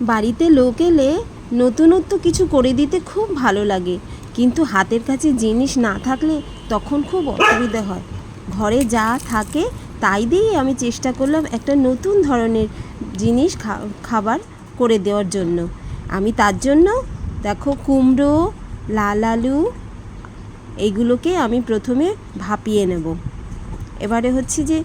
বাড়িতে লোক এলে নতুনত্ব কিছু করে দিতে খুব ভালো লাগে। কিন্তু হাতের কাছে জিনিস না থাকলে তখন খুব অসুবিধা হয়। ঘরে যা থাকে তাই দিয়েই আমি চেষ্টা করলাম একটা নতুন ধরনের জিনিস খাবার করে দেওয়ার জন্য। আমি তার জন্য দেখো কুমড়ো, লাল আলু এইগুলোকে আমি প্রথমে ভাপিয়ে নেব। এবারে হচ্ছে যে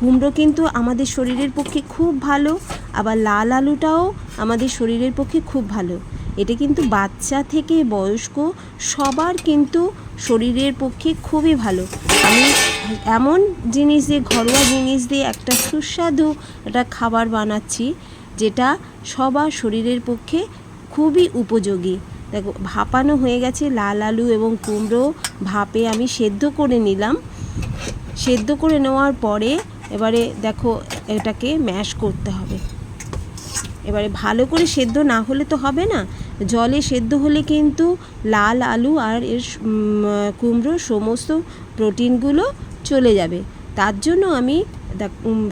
কুমড়ো কিন্তু আমাদের শরীরের পক্ষে খুব ভালো, আবার লাল আলুটাও আমাদের শরীরের পক্ষে খুব ভালো। এটা কিন্তু বাচ্চা থেকে বয়স্ক সবার কিন্তু শরীরের পক্ষে খুবই ভালো। আমি এমন জিনিস দিয়ে, ঘরোয়া জিনিস দিয়ে একটা সুস্বাদু একটা খাবার বানাচ্ছি, যেটা সবার শরীরের পক্ষে খুবই উপযোগী। দেখো, ভাপানো হয়ে গেছে লাল আলু এবং কুমড়ো ভাপে আমি সেদ্ধ করে নিলাম। সেদ্ধ করে নেওয়ার পরে এবারে দেখো এটাকে ম্যাশ করতে হবে। এবারে ভালো করে সেদ্ধ না হলে তো হবে না। জলে সেদ্ধ হলে কিন্তু লাল আলু আর এর কুমড়ো সমস্ত প্রোটিনগুলো চলে যাবে। তার জন্য আমি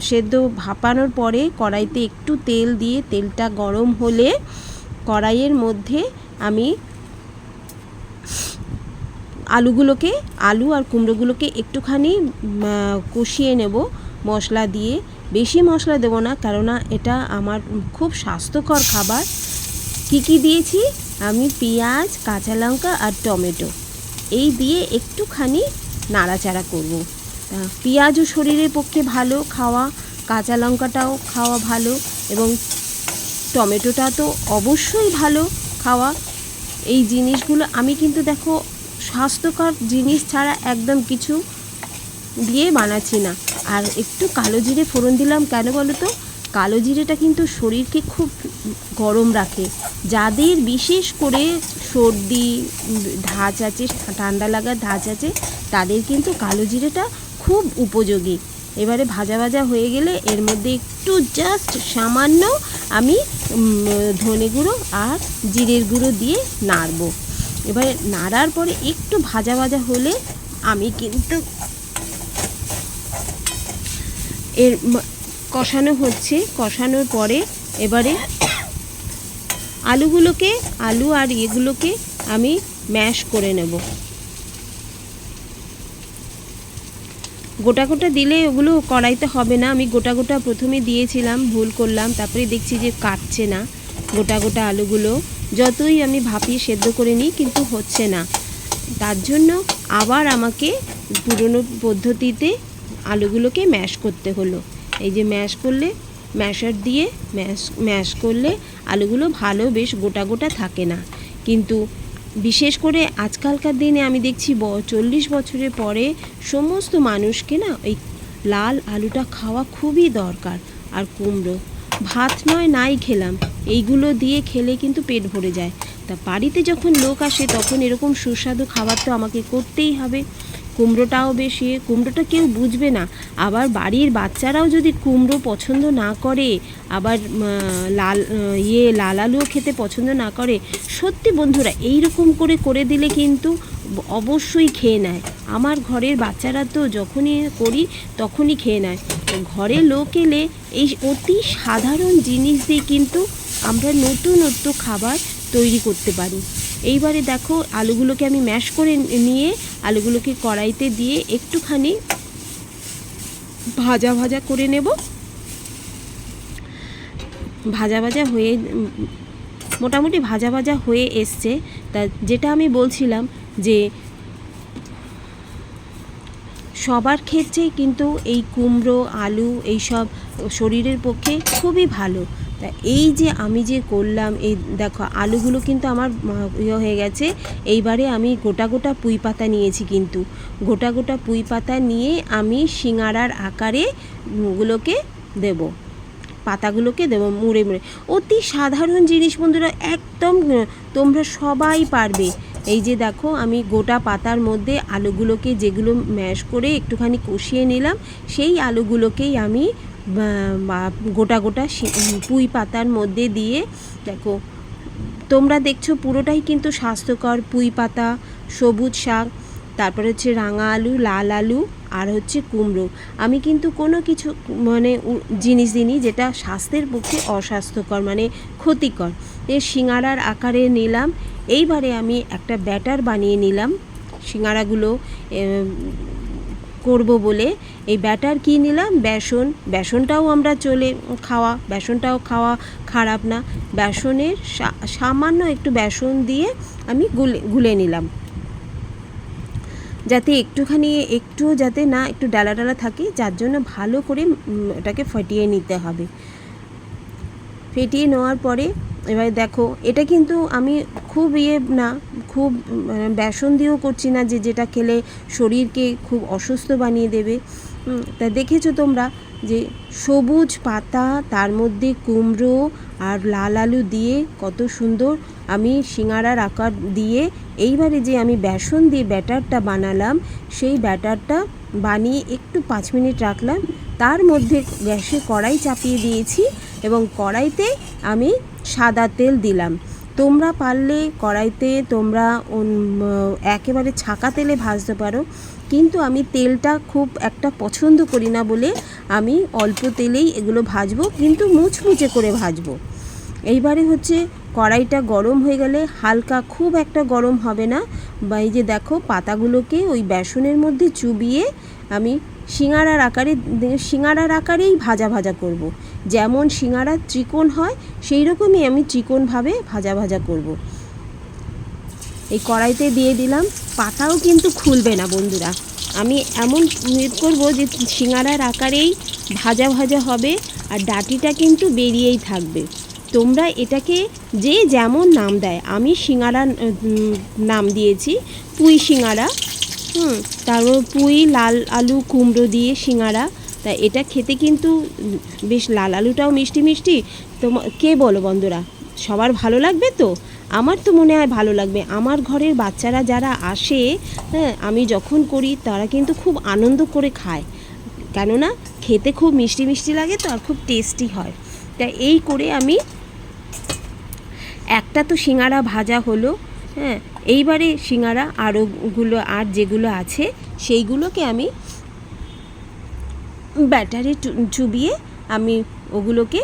সেদ্ধ ভাপানোর পরে কড়াইতে একটু তেল দিয়ে তেলটা গরম হলে কড়াইয়ের মধ্যে আমি আলুগুলোকে, আলু আর কুমড়োগুলোকে একটুখানি কষিয়ে নেব মশলা দিয়ে। বেশি মশলা দেবো না, কেননা এটা আমার খুব স্বাস্থ্যকর খাবার। কী কী দিয়েছি? আমি পেঁয়াজ, কাঁচা লঙ্কা আর টমেটো। এই দিয়ে একটুখানি নাড়াচাড়া করব। পেঁয়াজও শরীরের পক্ষে ভালো, খাওয়া, কাঁচা লঙ্কাটাও খাওয়া ভালো এবং টমেটোটা তো অবশ্যই ভালো খাওয়া। এই জিনিসগুলো আমি কিন্তু দেখো স্বাস্থ্যকর জিনিস ছাড়া একদম কিছু দিয়ে বানাচ্ছি না। আর একটু কালো জিরে ফোড়ন দিলাম কেন বলো তো? কালো জিরেটা কিন্তু শরীরকে খুব গরম রাখে। যাদের বিশেষ করে সর্দি, ধাঁচ আছে, ঠান্ডা লাগার ধাঁচ আছে, তাদের কিন্তু কালো জিরেটা খুব উপযোগী। এবারে ভাজা ভাজা হয়ে গেলে এর মধ্যে একটু জাস্ট সামান্য আমি ধনে গুঁড়ো আর জিরের গুঁড়ো দিয়ে নাড়বো। এবারে নাড়ার পরে একটু ভাজা ভাজা হলে আমি কিন্তু এর কষানো হচ্ছে। কষানোর পরে এবারে আলুগুলোকে, আলু আর এগুলোকে আমি ম্যাশ করে নেব। গোটা গোটা দিলে ওগুলো কড়াইতে হবে না। আমি গোটা গোটা প্রথমে দিয়েছিলাম, ভুল করলাম। তারপরে দেখছি যে কাটছে না। গোটা গোটা আলুগুলো যতই আমি ভাপিয়ে সেদ্ধ করে নিই কিন্তু হচ্ছে না। তার জন্য আবার আমাকে পুরনো পদ্ধতিতে আলুগুলোকে ম্যাশ করতে হলো। এই যে ম্যাশ করলে, ম্যাশার দিয়ে ম্যাশ ম্যাশ করলে আলুগুলো ভালো বেশ গোটা গোটা থাকে না। কিন্তু বিশেষ করে আজকালকার দিনে আমি দেখছি ব, চল্লিশ বছরের পরে সমস্ত মানুষকে না ওই লাল আলুটা খাওয়া খুবই দরকার আর কুমড়ো। ভাত নয়, নাই খেলাম। এইগুলো দিয়ে খেলে কিন্তু পেট ভরে যায়। তা বাড়িতে যখন লোক আসে, তখন এরকম সুস্বাদু খাবার তো আমাকে করতেই হবে। কুমড়োটাও বেশি, কুমড়োটা কেউ বুঝবে না। আবার বাড়ির বাচ্চারাও যদি কুমড়ো পছন্দ না করে, আবার লাল ইয়ে লাল আলুও খেতে পছন্দ না করে, সত্যি বন্ধুরা এই রকম করে করে দিলে কিন্তু অবশ্যই খেয়ে নেয়। আমার ঘরের বাচ্চারা তো যখনই করি, তখনই খেয়ে নেয়। ঘরে লোক এলে এই অতি সাধারণ জিনিস দিয়ে কিন্তু আমরা নতুনত্ব খাবার তৈরি করতে পারি। এইবারে দেখো, আলুগুলোকে আমি ম্যাশ করে নিয়ে আলুগুলোকে কড়াইতে দিয়ে একটুখানি ভাজা ভাজা করে নেব। ভাজা ভাজা হয়ে, মোটামুটি ভাজা ভাজা হয়ে এসছে। তা যেটা আমি বলছিলাম যে, সবার ক্ষেত্রেই কিন্তু এই কুমড়ো, আলু এইসব শরীরের পক্ষে খুবই ভালো। এই যে আমি যে করলাম, এই দেখো, আলুগুলো কিন্তু আমার ইয়ে হয়ে গেছে। এইবারে আমি গোটা গোটা পুঁই পাতা নিয়েছি কিন্তু। গোটা গোটা পুঁই পাতা নিয়ে আমি সিঙাড়ার আকারে গুলোকে দেবো। পাতাগুলোকে দেবো মুড়ে মুড়ে। অতি সাধারণ জিনিস বন্ধুরা, একদম তোমরা সবাই পারবে। এই যে দেখো, আমি গোটা পাতার মধ্যে আলুগুলোকে যেগুলো ম্যাশ করে একটুখানি কষিয়ে নিলাম, সেই আলুগুলোকেই আমি গোটা গোটা পুঁই পাতার মধ্যে দিয়ে দেখো, তোমরা দেখছ পুরোটাই কিন্তু স্বাস্থ্যকর পুঁই পাতা, সবুজ শাক, তারপরে হচ্ছে রাঙা আলু, লাল আলু আর হচ্ছে কুমড়ো। আমি কিন্তু কোনো কিছু মানে জিনিস দিইনি যেটা স্বাস্থ্যের পক্ষে অস্বাস্থ্যকর মানে ক্ষতিকর। এ সিঙাড়ার আকারে নিলাম, এইবারে আমি একটা ব্যাটার বানিয়ে নিলাম, সিঙাড়াগুলো করব বলে এই ব্যাটার কি নিলাম? বেসন। বেসনটাও আমরা চলে খাওয়া। বেসনটাও খাওয়া খারাপ না। বেসনের সামান্য একটু বেসন দিয়ে আমি গুলে গুলে নিলাম। যাতে একটুখানি একটুও যাতে না একটু ডালা ডালা থাকে, যার জন্য ভালো করে ওটাকে ফাটিয়ে নিতে হবে। ফেটিয়ে নেওয়ার পরে এবার দেখো এটা কিন্তু আমি খুব ইয়ে না খুব উম, বেসন দিয়েও করছি না যে যেটা খেলে শরীরকে খুব অসুস্থ বানিয়ে দেবে। তা দেখেছ তোমরা যে সবুজ পাতা তার মধ্যে কুমড়ো আর লাল আলু দিয়ে কত সুন্দর আমি সিঙাড়ার আকার দিয়ে এইবারে যে আমি বেসন দিয়ে ব্যাটারটা বানালাম সেই ব্যাটারটা বানিয়ে একটু পাঁচ মিনিট রাখলাম। তার মধ্যে গ্যাসে কড়াই চাপিয়ে দিয়েছি। এবং কড়াইতে আমি সাদা তেল দিলাম। তোমরা পারলে কড়াইতে তোমরা একেবারে ছাকা তেলে ভাজতে পারো। কিন্তু আমি তেলটা খুব একটা পছন্দ করি না বলে আমি অল্প তেলেই এগুলো ভাজবো, কিন্তু মুচমুচে করে ভাজবো। এইবারে হচ্ছে কড়াইটা গরম হয়ে গেলে হালকা খুব একটা গরম হবে না। বা এই যে দেখো পাতাগুলোকে ওই বেসনের মধ্যে চুবিয়ে আমি সিঙাড়ার আকারে, সিঙাড়ার আকারেই ভাজা ভাজা করব। যেমন সিঙাড়ার ত্রিকোণ হয় সেই রকমই আমি ত্রিকোণভাবে ভাজা ভাজা করব। এই কড়াইতে দিয়ে দিলাম, পাতাও কিন্তু খুলবে না বন্ধুরা আমি এমন ইয়ে করব যে সিঙাড়ার আকারেই ভাজা ভাজা হবে আর ডাটিটা কিন্তু বেরিয়েই থাকবে তোমরা এটাকে যে যেমন নাম দেয়, আমি সিঙাড়া নাম দিয়েছি, পুঁই সিঙাড়া হুম, তারপর পুঁই, লাল আলু কুমড়ো দিয়ে সিঙাড়া তা এটা খেতে কিন্তু বেশ লাল আলুটাও মিষ্টি মিষ্টি। তো কে বলো বন্ধুরা? সবার ভালো লাগবে তো? আমার তো মনে হয় ভালো লাগবে। আমার ঘরের বাচ্চারা যারা আসে হ্যাঁ আমি যখন করি তারা কিন্তু খুব আনন্দ করে খায়। কেননা খেতে খুব মিষ্টি মিষ্টি লাগে তো আর খুব টেস্টি হয়। তা এই করে আমি একটা তো সিঙাড়া ভাজা হলো হ্যাঁ এইবারে সিঙাড়া আরোগুলো আর যেগুলো আছে সেইগুলোকে আমি ব্যাটারে চুবিয়ে আমি ওগুলোকে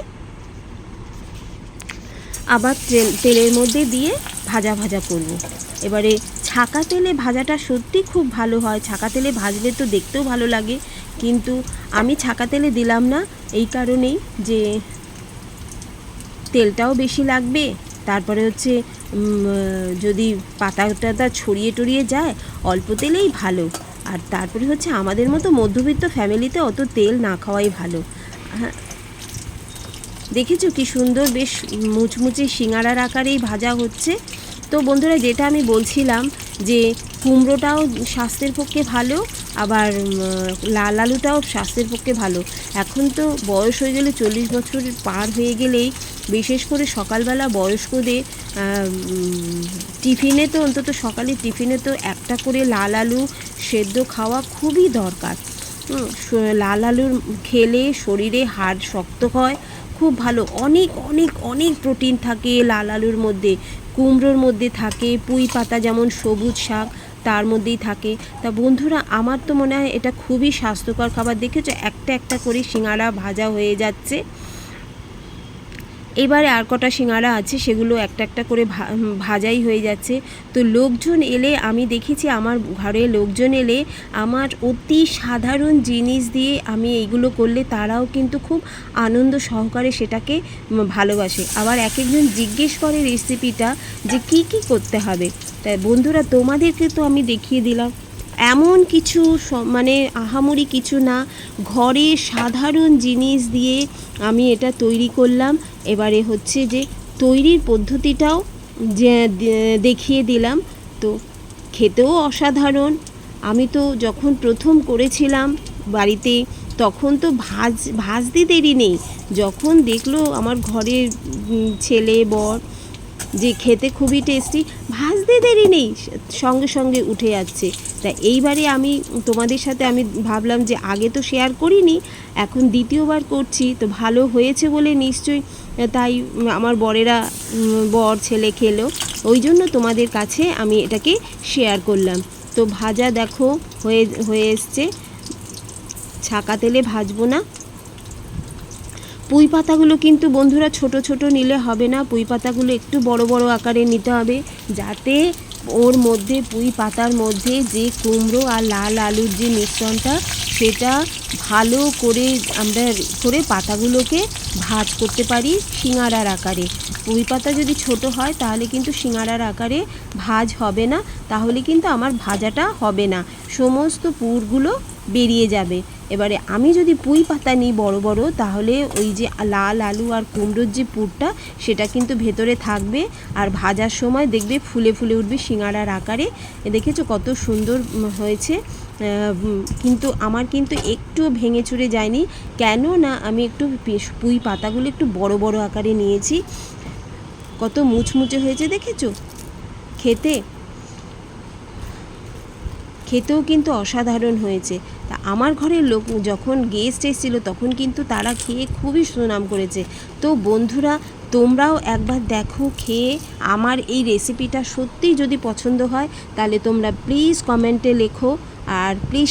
আবার তেল, তেলের মধ্যে দিয়ে ভাজা ভাজা করব। এবারে ছাকা তেলে ভাজাটা সত্যি খুব ভালো হয়। ছাকা তেলে ভাজলে তো দেখতেও ভালো লাগে। কিন্তু আমি ছাকা তেলে দিলাম না এই কারণেই যে তেলটাও বেশি লাগবে। তারপরে হচ্ছে যদি পাতা টাতা ছড়িয়ে টড়িয়ে যায়, অল্প তেলেই ভালো। আর তারপরে হচ্ছে আমাদের মতো মধ্যবিত্ত ফ্যামিলিতে অত তেল না খাওয়াই ভালো। হ্যাঁ। দেখেছ কি সুন্দর বেশ মুচমুচে সিঙাড়ার আকারেই ভাজা হচ্ছে। তো বন্ধুরা, যেটা আমি বলছিলাম যে কুমড়োটাও স্বাস্থ্যের পক্ষে ভালো, আবার লাল আলুটাও স্বাস্থ্যের পক্ষে ভালো। এখন তো বয়স হয়ে গেলে চল্লিশ বছর পার হয়ে গেলেই বিশেষ করে সকালবেলা বয়স্কদের টিফিনে তো অন্তত সকালে টিফিনে তো একটা করে লাল আলু সেদ্ধ খাওয়া খুবই দরকার। লাল আলুর খেলে শরীরে হাড় শক্ত হয়, খুব ভালো। অনেক অনেক অনেক প্রোটিন থাকে লাল আলুর মধ্যে, কুমড়োর মধ্যে থাকে, পুঁই পাতা যেমন সবুজ শাক তার মধ্যেই থাকে। তা বন্ধুরা, আমার তো মনে হয় এটা খুবই স্বাস্থ্যকর খাবার। দেখেছ, একটা একটা করে সিঙাড়া ভাজা হয়ে যাচ্ছে। এবারে আর কটা সিঙাড়া আছে সেগুলো একটা একটা করে ভাজাই হয়ে যাচ্ছে। তো লোকজন এলে, আমি দেখেছি আমার ঘরে লোকজন এলে আমার অতি সাধারণ জিনিস দিয়ে আমি এইগুলো করলে তারাও কিন্তু খুব আনন্দ সহকারে সেটাকে ভালোবাসে। আবার এক একজন জিজ্ঞেস করে রেসিপিটা যে কি কি করতে হবে। তাই বন্ধুরা, তোমাদেরকে তো আমি দেখিয়ে দিলাম। এমন কিছু মানে আহামরি কিছু না, ঘরে সাধারণ জিনিস দিয়ে আমি এটা তৈরি করলাম। এবারে হচ্ছে যে তৈরির পদ্ধতিটাও দেখিয়ে দিলাম। তো খেতেও অসাধারণ। আমি তো যখন প্রথম করেছিলাম বাড়িতে, তখন তো ভাজ, ভাজতে দেরি নেই। যখন দেখল আমার ঘরের ছেলে, বর, যে খেতে খুবই টেস্টি ভাজতে দেরি নেই, সঙ্গে সঙ্গে উঠে যাচ্ছে। তা এইবারে আমি তোমাদের সাথে আমি ভাবলাম যে আগে তো শেয়ার করিনি, এখন দ্বিতীয়বার করছি। তো ভালো হয়েছে বলে নিশ্চয়ই তাই আমার বরেরা বর, ছেলে খেলো। ওই জন্য তোমাদের কাছে আমি এটাকে শেয়ার করলাম। তো ভাজা দেখো, হয়ে হয়ে এসছে। ছাকা তেলে ভাজবো না। পুঁই পাতাগুলো কিন্তু বন্ধুরা ছোট ছোট নিলে হবে না। পুঁই পাতাগুলো একটু বড় বড় আকারে নিতে হবে, যাতে ওর মধ্যে, পুঁই পাতার মধ্যে যে কুমড়ো আর লাল আলুর যে মিশ্রণটা, সেটা ভালো করে আমরা করে পাতাগুলোকে ভাজ করতে পারি সিঙাড়ার আকারে। পুঁই পাতা যদি ছোট হয়, তাহলে কিন্তু সিঙাড়ার আকারে ভাজ হবে না, তাহলে কিন্তু আমার ভাজাটা হবে না। সমস্ত পুরগুলো বেরিয়ে যাবে। এবারে আমি যদি পুঁই পাতা নিই বড় বড়, তাহলে ওই যে লাল আলু আর কুমড়োর যে পুরটা, সেটা কিন্তু ভেতরে থাকবে আর ভাজার সময় দেখবে ফুলে ফুলে উঠবে সিঙাড়ার আকারে। দেখেছ কত সুন্দর হয়েছে। কিন্তু আমার কিন্তু একটু ভেঙে চুরে যায়নি। কেন না আমি একটু পুঁই পাতাগুলো একটু বড় বড় আকারে নিয়েছি। কত মুচমুচে হয়েছে দেখেছ? খেতে। খেতেও কিন্তু অসাধারণ হয়েছে। তা আমার ঘরের লোক যখন গেস্ট এসেছিল, তখন কিন্তু তারা খেয়ে খুবই সুনাম করেছে। তো বন্ধুরা, তোমরাও একবার দেখো, খেয়ে আমার এই রেসিপিটা সত্যিই যদি পছন্দ হয়, তাহলে তোমরা প্লিজ কমেন্টে লেখো। আর প্লিজ